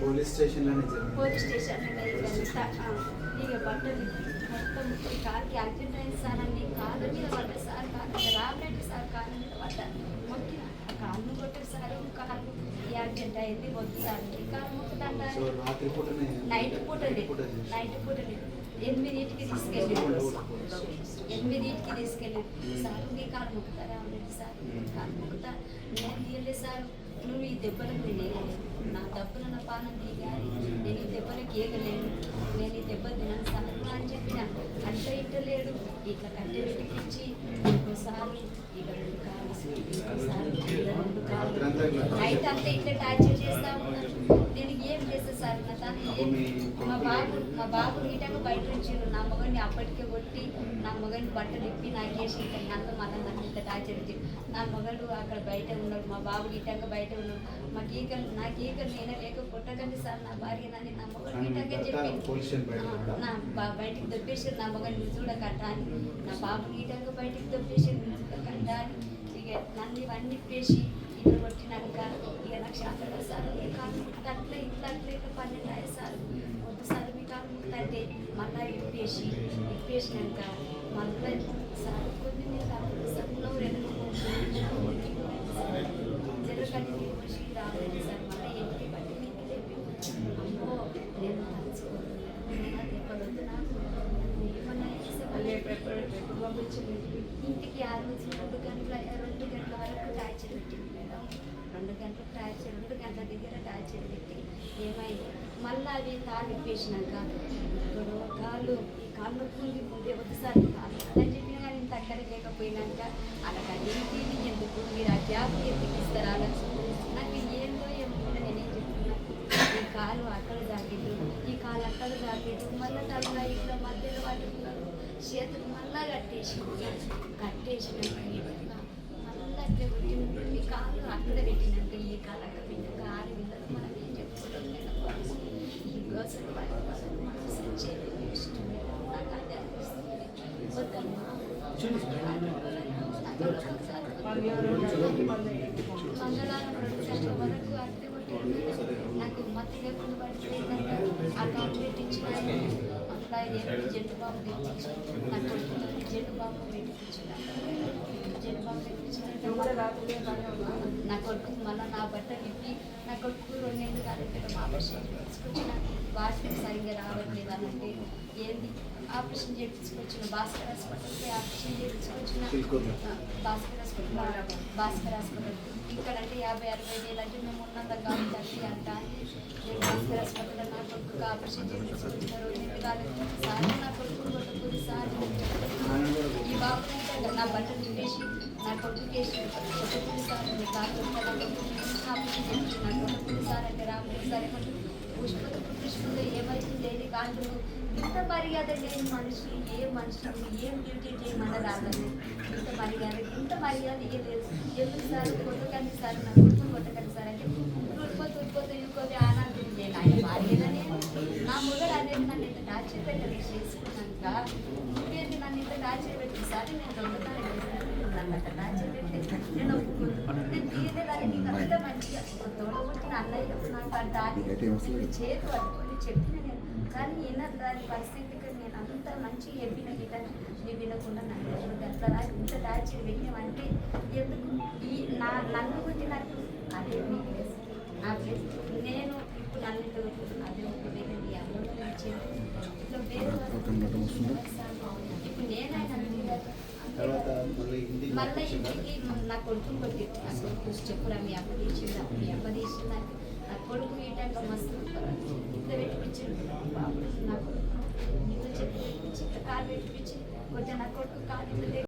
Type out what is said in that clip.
Police స్టేషన్లోనే police station ఇదంతా ఆ, ఇక బట్టలు మొత్తం కార్కి యాక్సిడెంట్ అయింది సార్. అని కాళ్ళ మీద పడ్డ సార్. కాళ్ళ రాబెట్టి సార్. కాళ్ళ మీద పడ్డ. మొక్కిన. కాళ్ళు కొట్టారు సార్. కాళ్ళు. యాక్సిడెంట్ అయింది ఈ కాళ్ళు పూటనే నైట్ పూట నైట్ పూట ఎనిమిదింటికి తీసుకెళ్ళి ఎనిమిదింటికి తీసుకెళ్ళి సార్ మీ కాలు మొక్కుతారా? అవునండి సార్. కాలు మొక్కుతా. నేను తీయలే సార్. నువ్వు ఈ దెబ్బలకు నేను నా దెబ్బలు నా పాలన తీయాలి నేను ఈ దెబ్బలకు ఏగలేను నేను ఈ దెబ్బ తినను సార్ అని చెప్పిన అంటే ఇట్టలేడు ఇట్లా కట్టె పెట్టించి ఇంకోసారి ఇక రెండు కాలు ఇంకోసారి రెండు కాలు రాత్రంతా అంతా ఇట్లా టార్చర్ చేస్తా ఉన్నాను నేను ఏం చేస్తా సార్? నా తను ఏం- బాబు మా బాబు నీటంగా బయట ఉంచారు నా మగని అప్పటికే కొట్టి నా మగని బట్టలు ఇప్పి నాకేసి ఇంకా నన్ను మళ్ళీ నన్ను ఇంత టార్చర్ నా మగడు అక్కడ బయట ఉన్నాడు. మా బాబు నీటంగా బయట ఉన్నాడు. మా ఈకలు నాకు ఈకలు నేనే లేక కొట్టకండి సార్ నా భార్య నన్ను నా మగడు కానీ మీ నీటంగా భర్త చెప్పి పోలీస్ స్టేషన్ బయట ఆ, ఉన్నాడా? నా బా- బయటికి దొబ్బేసారు నా మగని చూడకట్ట అని నా బాబు నీటంగా బయటికి దొబ్బేసారు చూడకట్ట అని ఇక నన్ను ఇవన్నీ పేసి ఇల్లు కొట్టినాక ఇక నాకు శాంతంగా సార్ ఏ కాలు ముట్ట అట్లా ఇట్లా అట్లా ఇట్లా పన్నెండు అయ్యే సార్ వద్దు సార్ మీ కాలు ముట్టంటే మళ్ళా ఇప్పేసి ఇప్పేసినాక మళ్ళీ సార్ కొన్ని నేను నువ్వు రెండు జరగని వచ్చి రాలేదు సార్ మళ్ళీ బట్టి మీకు చెప్పి అమ్మో నేను తలుచుకోలేదు నాకు ఏమన్నా ఇంటికి ఆ రోజు రెండు గంటల రెండు గంటల వరకు టార్చర్ పెట్టింది మేడం. రెండు గంటల టార్చర్ రెండు గంటల దగ్గర టార్చర్ పెట్టి ఏమైంది? మళ్ళీ అది కాలు విప్పేసినాక ఇప్పుడు కాళ్ళు ఈ కాళ్ళు ముందే కానీ అక్కడ లేకపోయినాక అలా ఏంటి ఎందుకు మీరు ఆ గ్యాప్ ఎందుకు ఇస్తారా నాకు ఏందో ఏమో నేనేం ఈ కాలు అక్కడ తాకిద్దు ఈ కాలు అక్కడ తాకిద్దు మళ్ళీ తల ఇట్లా మధ్యలో పట్టుకున్నారు చేతులు మళ్ళా కట్టేసి కట్టేసి మళ్ళీ అట్లా ఈ కాలు అక్కడ పెట్టినాక ఈ కాలు అక్కడ పెట్టినాక ఆరు పిల్లలు మనం ఏం చెప్పుకోవడం లేదు ఈ మంగళవారం రెండు గంటల వరకు అద్దె కొట్టారు నాకు మత్తి లేకుండా పడిపోయిందంట ఆ కాలు పెట్టించిన అట్లా ఏంటి జెండు బాంబు తెప్పించి నా కొడుకుతో జెండు బాబు పెట్టించిన జెండు బాంబు పెట్టించిన నా కొడుకు మళ్ళీ నా బట్టలు విప్పి నా కొడుకు రెండేళ్ళు కాదు ఆపరేషన్ తీసుకొచ్చిన వాటికి సరిగ్గా రావట్లేదు అని ఏంది ఆపరేషన్ చేయించుకొచ్చిన భాస్కర్ హాస్పిటల్కి operation Bhaskar hospital Bhaskar hospital ఇక్కడ అంటే యాభై అరవై వేలు అంటే మేము ఉన్నంత కాదు తండ్రి అంట. నేను భాస్కర్ హాస్పిటల్లో నా కొడుకు ఆపరేషన్ చేయించుకొచ్చిన రోజు సార్ నా కొడుకు సార్ ఈ బాబు నా బట్టలు చూపేసి నా కొడుకు కేసు సార్ ఆపరేషన్ నా కొడుకు సార్ అంటే రాముడు సార్ ఏమంటారు పుష్పత ఏమైతుంది లేని ఇంత మర్యాద లేని మనుషులు ఏ మనుషులు ఏం డ్యూటీ చేయమన్న రాదని ఇంత మర్యాద ఇంత మర్యాద ఏ లేదు. ఎందుకు సార్ కొట్టకండి సార్? నా కొడుకు కొట్టకండి సార్ అంటే ఉడిపోతే ఉడిపోతే ఇంకోటి ఆనందం నేను ఆయన భార్యననే నా మొగడు అనేది నన్ను ఇంత టార్చర్ పెట్టని చేసుకున్నాక నువ్వేంటి నన్ను ఇంత టార్చర్ పెట్టి సార్ నేను దొంగతనం నన్ను అంత టార్చర్ పెట్టి నేను ఒప్పుకోను నేను తీయలేదని నీకు అంత మంచిగా తోడగొట్టిన అన్నయ్య నాకు అంత చేతి పట్టుకొని చెప్పిన నేను కానీ ఈయన దాని పరిస్థితికి నేను అంత మంచి చెప్పిన గిట వినకుండా నన్ను అట్లా నాకు ఇంత టార్చర్ పెట్టినామంటే ఎందుకు? ఈ నా నన్ను కొట్టినట్టు అదే మీ ప్లేస్ నా ప్లేస్ నేను ఇప్పుడు నన్ను ఇంత కొట్టుకుంటున్నా అదే ఒక వేరే మీ అందరూ ఇచ్చేది ఇట్లా వేరే ఇప్పుడు నేనైనా తర్వాత మళ్ళీ ఇంటికి నా కొడుకుని కొట్టి నా కొడుకు చెప్పురా మీ అమ్మ తీసిందా? మీ అమ్మ తీసిందా? నా కొడుకు ఈ టైంలో మస్తు ఇంత పెట్టిపించింది నాకు నా కొడుకు ఇంత చెప్పి పెట్టించి కాలు పెట్టిపించి కొంచెం నా కొడుకు కాలు